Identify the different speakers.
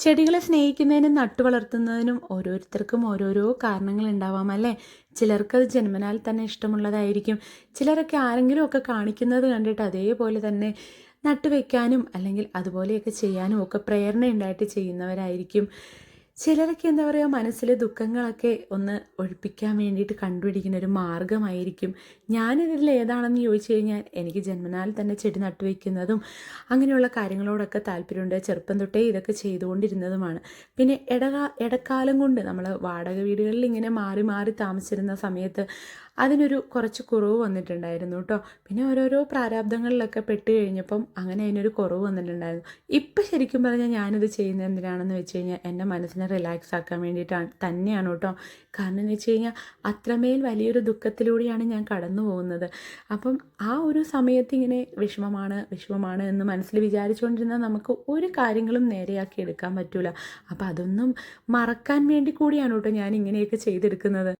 Speaker 1: ചെടികളെ സ്നേഹിക്കുന്നതിനും നട്ടു വളർത്തുന്നതിനും ഓരോരുത്തർക്കും ഓരോരോ കാരണങ്ങൾ ഉണ്ടാവാം അല്ലേ? ചിലർക്കത് ജന്മനാൽ തന്നെ ഇഷ്ടമുള്ളതായിരിക്കും. ചിലരൊക്കെ ആരെങ്കിലും ഒക്കെ കാണിക്കുന്നത് കണ്ടിട്ട് അതേപോലെ തന്നെ നട്ടുവെക്കാനും അല്ലെങ്കിൽ അതുപോലെയൊക്കെ ചെയ്യാനും ഒക്കെ പ്രേരണ ഉണ്ടായിട്ട് ചെയ്യുന്നവരായിരിക്കും. ചിലരൊക്കെ എന്താ പറയുക മനസ്സിലെ ദുഃഖങ്ങളൊക്കെ ഒന്ന് ഒഴിപ്പിക്കാൻ വേണ്ടിയിട്ട് കണ്ടുപിടിക്കുന്ന ഒരു മാർഗമായിരിക്കും. ഞാനിതിൽ ഏതാണെന്ന് ചോദിച്ചു കഴിഞ്ഞാൽ എനിക്ക് ജന്മനാൽ തന്നെ ചെടി നട്ടുവെക്കുന്നതും അങ്ങനെയുള്ള കാര്യങ്ങളോടൊക്കെ താല്പര്യമുണ്ട്. ചെറുപ്പം തൊട്ടേ ഇതൊക്കെ ചെയ്തുകൊണ്ടിരുന്നതുമാണ്. പിന്നെ ഇടകാ ഇടക്കാലം കൊണ്ട് നമ്മൾ വാടക വീടുകളിൽ ഇങ്ങനെ മാറി മാറി താമസിച്ചിരുന്ന സമയത്ത് അതിനൊരു കുറച്ച് കുറവ് വന്നിട്ടുണ്ടായിരുന്നു കേട്ടോ. പിന്നെ ഓരോരോ പ്രാരാബ്ദങ്ങളിലൊക്കെ പെട്ട് കഴിഞ്ഞപ്പം അങ്ങനെ അതിനൊരു കുറവ് വന്നിട്ടുണ്ടായിരുന്നു. ഇപ്പം ശരിക്കും പറഞ്ഞാൽ ഞാനിത് ചെയ്യുന്നത് എന്തിനാണെന്ന് വെച്ച് കഴിഞ്ഞാൽ എന്റെ മനസ്സിനെ റിലാക്സ് ആക്കാൻ വേണ്ടിയിട്ടാണ് തന്നെയാണ് കേട്ടോ. കാരണം എന്ന് വെച്ച് കഴിഞ്ഞാൽ അത്രമേൽ വലിയൊരു ദുഃഖത്തിലൂടെയാണ് ഞാൻ കടന്നു പോകുന്നത്. അപ്പം ആ ഒരു സമയത്ത് ഇങ്ങനെ വിഷമമാണ് വിഷമമാണ് എന്ന് മനസ്സിൽ വിചാരിച്ചുകൊണ്ടിരുന്നാൽ നമുക്ക് ഒരു കാര്യങ്ങളും നേരെയാക്കി എടുക്കാൻ പറ്റൂല. അപ്പം അതൊന്നും മറക്കാൻ വേണ്ടി കൂടിയാണ് കേട്ടോ ഞാൻ ഇങ്ങനെയൊക്കെ ചെയ്തെടുക്കുന്നത്.